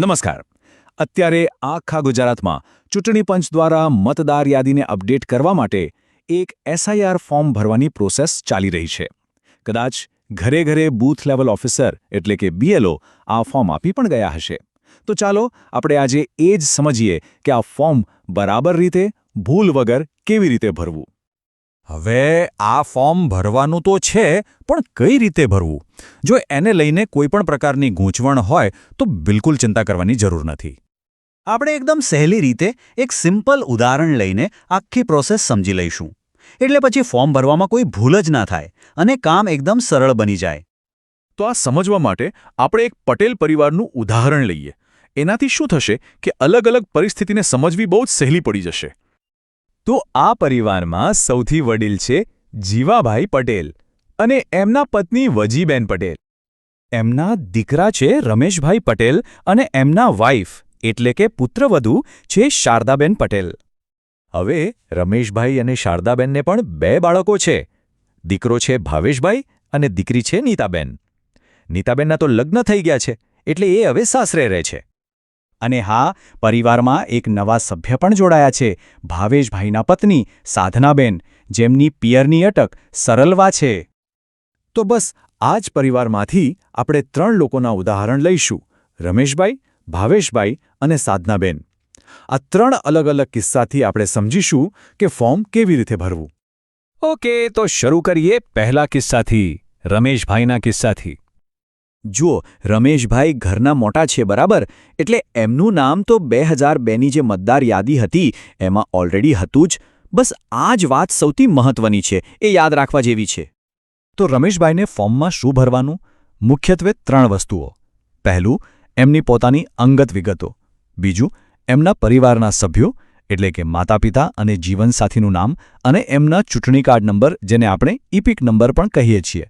નમસ્કાર. અત્યારે આખા ગુજરાતમાં ચૂંટણી પંચ દ્વારા મતદાર યાદીને અપડેટ કરવા માટે એક એસઆઈઆર ફોર્મ ભરવાની પ્રોસેસ ચાલી રહી છે. કદાચ ઘરે ઘરે બૂથ લેવલ ઓફિસર એટલે કે બીએલઓ આ ફોર્મ આપી પણ ગયા હશે. તો ચાલો આપણે આજે એ જ સમજીએ કે આ ફોર્મ બરાબર રીતે, ભૂલ વગર કેવી રીતે ભરવું. હવે આ ફોર્મ ભરવાનું તો છે, પણ કઈ રીતે ભરવું? જો એને લઈને કોઈપણ પ્રકારની ગૂંચવણ હોય, તો બિલકુલ ચિંતા કરવાની જરૂર નથી. આપણે એકદમ સહેલી રીતે એક સિમ્પલ ઉદાહરણ લઈને આખી પ્રોસેસ સમજી લઈશું. એટલે પછી ફોર્મ ભરવામાં કોઈ ભૂલ જ ના થાય અને કામ એકદમ સરળ બની જાય. તો આ સમજવા માટે આપણે એક પટેલ પરિવારનું ઉદાહરણ લઈએ. એનાથી શું થશે કે અલગ અલગ પરિસ્થિતિને સમજવી બહુ જ સહેલી પડી જશે. તો આ પરિવારમાં સૌથી વડીલ છે જીવાભાઈ પટેલ અને એમના પત્ની વજીબેન પટેલ. એમના દીકરા છે રમેશભાઈ પટેલ અને એમના વાઇફ એટલે કે પુત્રવધુ, છે શારદાબેન પટેલ. હવે રમેશભાઈ અને શારદાબેનને પણ બે બાળકો છે. દીકરો છે ભાવેશભાઈ અને દીકરી છે નીતાબેન. નીતાબેનના તો લગ્ન થઈ ગયા છે, એટલે એ હવે સાસરે રહે છે. અને હા, પરિવારમાં એક નવા સભ્ય પણ જોડાયા છે. ભાવેશભાઈના પત્ની સાધનાબેન, જેમની પિયરની અટક સરલવા છે. તો બસ, આ જ પરિવારમાંથી આપણે ત્રણ લોકોના ઉદાહરણ લઈશું. રમેશભાઈ, ભાવેશભાઈ અને સાધનાબેન. આ ત્રણ અલગ અલગ કિસ્સાથી આપણે સમજીશું કે ફોર્મ કેવી રીતે ભરવું. ઓકે, તો શરૂ કરીએ પહેલા કિસ્સાથી, રમેશભાઈના કિસ્સાથી. જુઓ, રમેશભાઈ ઘરના મોટા છે, બરાબર? એટલે એમનું નામ તો બે હજાર બેની જે મતદાર યાદી હતી, એમાં ઓલરેડી હતું જ. બસ આ જ વાત સૌથી મહત્વની છે, એ યાદ રાખવા જેવી છે. તો રમેશભાઈને ફોર્મમાં શું ભરવાનું? મુખ્યત્વે ત્રણ વસ્તુઓ. પહેલું, એમની પોતાની અંગત વિગતો. બીજું, એમના પરિવારના સભ્યો, એટલે કે માતાપિતા અને જીવનસાથીનું નામ અને એમના ચૂંટણી કાર્ડ નંબર, જેને આપણે ઇપિક નંબર પણ કહીએ છીએ.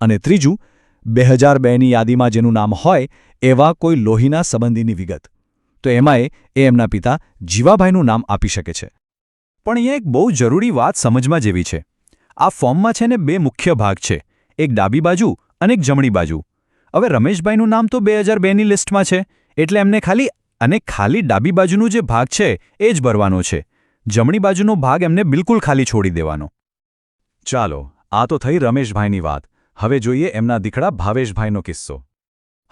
અને ત્રીજું બે હજાર બેની યાદીમાં જેનું નામ હોય એવા કોઈ લોહીના સંબંધીની વિગત. તો એમાંય એ એમના પિતા જીવાભાઈનું નામ આપી શકે છે. પણ અહીંયા એક બહુ જરૂરી વાત સમજમાં જેવી છે. આ ફોર્મમાં છે ને બે મુખ્ય ભાગ છે. એક ડાબી બાજુ અને એક જમણી બાજુ. હવે રમેશભાઈનું નામ તો બે હજાર બેની લિસ્ટમાં છે. એટલે એમને ખાલી અને ખાલી ડાબી બાજુનું જે ભાગ છે એ જ ભરવાનો છે. જમણી બાજુનો ભાગ એમને બિલકુલ ખાલી છોડી દેવાનો. ચાલો, આ તો થઈ રમેશભાઈની વાત. હવે જોઈએ એમના દીકરા ભાવેશભાઈનો કિસ્સો.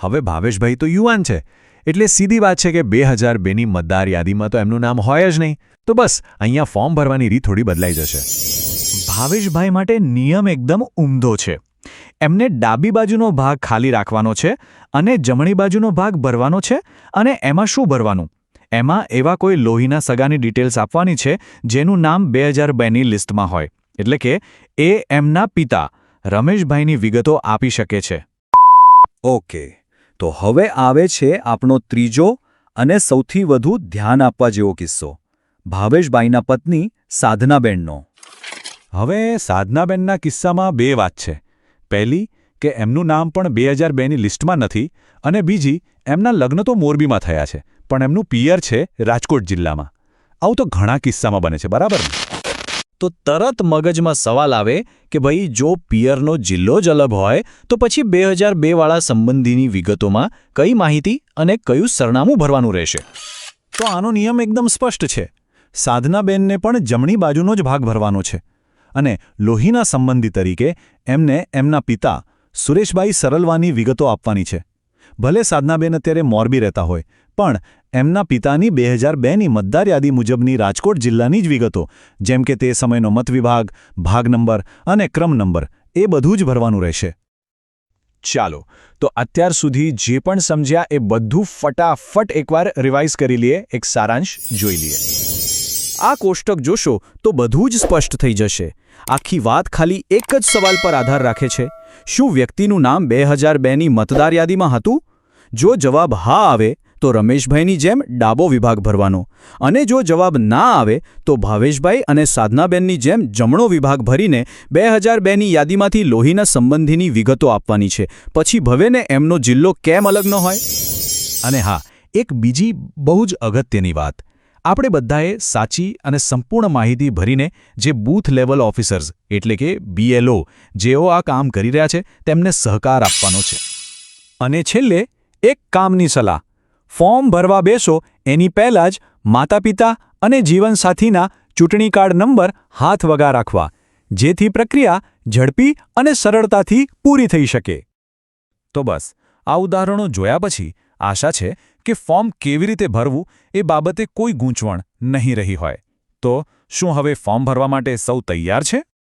હવે ભાવેશભાઈ તો યુવાન છે, એટલે સીધી વાત છે કે બે હજાર બેની મતદાર યાદીમાં તો એમનું નામ હોય જ નહીં. તો બસ, અહીંયા ફોર્મ ભરવાની રીત થોડી બદલાઈ જશે. ભાવેશભાઈ માટે નિયમ એકદમ ઉમદો છે. એમને ડાબી બાજુનો ભાગ ખાલી રાખવાનો છે અને જમણી બાજુનો ભાગ ભરવાનો છે અને એમાં શું ભરવાનું? એમાં એવા કોઈ લોહીના સગાની ડિટેલ્સ આપવાની છે જેનું નામ બે હજાર બેની લિસ્ટમાં હોય. એટલે કે એ એમના પિતા રમેશભાઈની વિગતો આપી શકે છે. ઓકે તો હવે આવે છે આપણો ત્રીજો અને સૌથી વધુ ધ્યાન આપવા જેવો કિસ્સો ભાવેશભાઈના પત્ની સાધનાબેનનો. હવે સાધનાબેનના કિસ્સામાં બે વાત છે. પહેલી કે એમનું નામ પણ બે હજાર બેની લિસ્ટમાં નથી અને બીજી એમના લગ્ન તો મોરબીમાં થયા છે પણ એમનું પિયર છે રાજકોટ જિલ્લામાં. આવું તો ઘણા કિસ્સામાં બને છે બરાબર ને? તો તરત મગજમાં સવાલ આવે કે ભાઈ, જો પિયરનો જિલ્લો જ અલગ હોય, તો પછી બે હજાર બેવાળા સંબંધીની વિગતોમાં કઈ માહિતી અને કયું સરનામું ભરવાનું રહેશે? તો આનો નિયમ એકદમ સ્પષ્ટ છે. સાધનાબેનને પણ જમણી બાજુનો જ ભાગ ભરવાનો છે અને લોહીના સંબંધી તરીકે એમને એમના પિતા સુરેશભાઈ સરલવાની વિગતો આપવાની છે. ભલે સાધનાબેન અત્યારે મોરબી રહેતા હોય પણ એમના પિતાની બે હજાર બેની મતદાર યાદી મુજબની રાજકોટ જિલ્લાની જ વિગતો, જેમ કે તે સમયનો મતવિભાગ, ભાગ નંબર અને ક્રમ નંબર, એ બધું જ ભરવાનું રહેશે. ચાલો, તો અત્યાર સુધી જે પણ સમજ્યા એ બધું ફટાફટ એકવાર રિવાઇઝ કરી લઈએ, એક સારાંશ જોઈ લઈએ. આ કોષ્ટક જોશો તો બધું જ સ્પષ્ટ થઈ જશે. આખી વાત ખાલી એક જ સવાલ પર આધાર રાખે છે. શું વ્યક્તિનું નામ બે હજાર બેની મતદાર યાદીમાં હતું? જો જવાબ હા આવે તો રમેશભાઈની જેમ ડાબો વિભાગ ભરવાનો. અને જો જવાબ ના આવે, તો ભાવેશભાઈ અને સાધનાબેનની જેમ જમણો વિભાગ ભરીને બે હજાર બેની યાદીમાંથી લોહીના સંબંધીની વિગતો આપવાની છે. પછી ભવેને એમનો જિલ્લો કેમ અલગ ન હોય? અને હા, એક બીજી બહુ જ અગત્યની વાત. આપણે બધાએ સાચી અને સંપૂર્ણ માહિતી ભરીને જે બૂથ લેવલ ઓફિસર્સ, એટલે કે બીએલઓ જેઓ આ કામ કરી રહ્યા છે, તેમને સહકાર આપવાનો છે. અને છેલ્લે એક કામની સલાહ. ફોર્મ ભરવા બેસો, એની પહેલાં જ માતા પિતા અને જીવનસાથીના ચૂંટણી કાર્ડ નંબર હાથ વગા રાખવા, જેથી પ્રક્રિયા ઝડપી અને સરળતાથી પૂરી થઈ શકે. તો બસ, આ ઉદાહરણો જોયા પછી આશા છે કે ફોર્મ કેવી રીતે ભરવું એ બાબતે કોઈ ગૂંચવણ નહીં રહી હોય. તો શું હવે ફોર્મ ભરવા માટે સૌ તૈયાર છે?